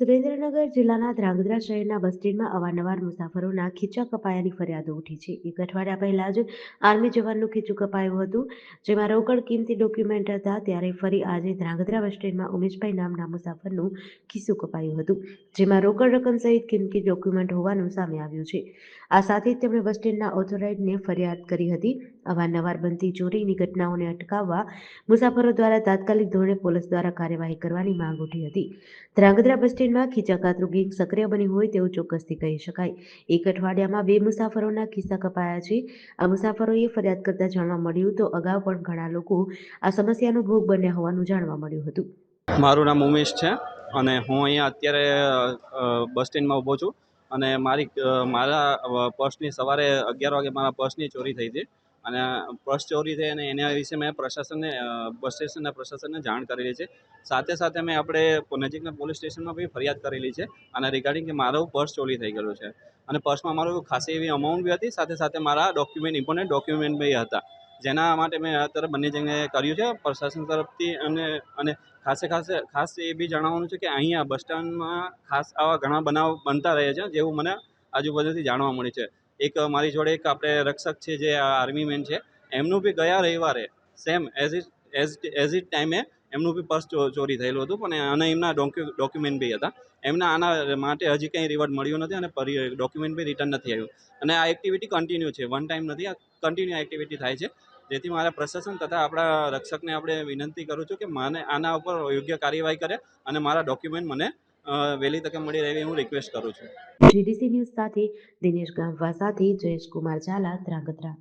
સુરેન્દ્રનગર જિલ્લાના ધ્રાંગધ્રા શહેરના બસ સ્ટેન્ડમાં અવારનવાર મુસાફરોના ખીચા કપાયાની ફરિયાદો ઉઠી છે. એક અઠવાડિયા પહેલા જ આર્મી જવાનનું ખીચું કપાયું હતું. જેમાં રોકડ કિંમતી ડોક્યુમેન્ટ હતા. ત્યારે ફરી આજે ધ્રાંગધ્રા બસ સ્ટેન્ડમાં ઉમેશભાઈ નામના મુસાફરનું ખીસું કપાયું હતું. જેમાં રોકડ રકમ સહિત કિંમતી ડોક્યુમેન્ટ હોવાનું સામે આવ્યું છે. આ સાથે જ તેમણે બસ સ્ટેન્ડના ઓથોરાઇડને ફરિયાદ કરી હતી. અવારનવાર બનતી ચોરીની ઘટનાઓને અટકાવવા મુસાફરો દ્વારા તાત્કાલિક ધોરણે પોલીસ દ્વારા કાર્યવાહી કરવાની માંગ ઉઠી હતી. ધ્રાંગધ્રા બસ સ્ટેન્ડમાં ખીચાકાતરું ગેંગ સક્રિય બની હોય તેવું ચોક્કસથી કહી શકાય. એક અઠવાડિયામાં બે મુસાફરોના ખિસ્સા કપાયા છે. આ મુસાફરોએ ફરિયાદ કરતા જાણવા મળ્યું તો અગાઉ પણ ઘણા લોકો આ સમસ્યાનો ભોગ બન્યા હોવાનું જાણવા મળ્યું હતું. મારું નામ ઉમેશ છે અને હું અહીંયા અત્યારે બસ સ્ટેન્ડમાં ઊભો છું અને મારી મારા પર્સની સવારે અગિયાર વાગે મારા પર્સની ચોરી થઈ હતી અને પર્સ ચોરી થઈ અને એના વિશે મેં પ્રશાસનને બસ સ્ટેશનના પ્રશાસનને જાણ કરેલી છે. સાથે સાથે મેં આપણે નજીકના પોલીસ સ્ટેશનમાં બી ફરિયાદ કરેલી છે અને રિગાર્ડિંગ કે મારો પર્સ ચોરી થઈ ગયેલું છે. અને પર્સમાં મારું ખાસી એવી અમાઉન્ટ બી હતી, સાથે સાથે મારા ડોક્યુમેન્ટ ઇમ્પોર્ટન્ટ ડોક્યુમેન્ટ બી હતા. જેના માટે મેં અત્યારે બંને જગ્યાએ કર્યું છે, પ્રશાસન તરફથી અને અને ખાસે ખાસે, ખાસ એ બી જણાવવાનું છે કે અહીંયા બસ સ્ટેન્ડમાં ખાસ આવા ઘણા બનાવ બનતા રહે છે, જેવું મને આજુબાજુથી જાણવા મળે છે. એક મારી જોડે એક આપણે રક્ષક છે જે આર્મી મેન છે, એમનું બી ગયા રવિવારે same as it as as it ટાઈમે એમનું બી પર્સ ચોરી થયેલું હતું, પણ અને એમના ડોક્યુમેન્ટ બી હતા. એમના આના માટે હજી કંઈ રિવોર્ડ મળ્યું નથી અને ડોક્યુમેન્ટ બી રિટર્ન નથી આવ્યું. અને આ એક્ટિવિટી કન્ટિન્યુ છે વન ટાઈમ નથી, આ કન્ટિન્યુ એક્ટિવિટી થાય છે. જેથી મારા પ્રશાસન તથા આપણા રક્ષકને આપણે વિનંતી કરું છું કે મને આના ઉપર યોગ્ય કાર્યવાહી કરે અને મારા ડોક્યુમેન્ટ મને વહેલી તકે મળી રહે હું રિક્વેસ્ટ કરું છું. જીડીસી ન્યૂઝ સાથે દિનેશ ગામવા સાથે જયેશ કુમાર ઝાલા ધ્રાંગધ્રા.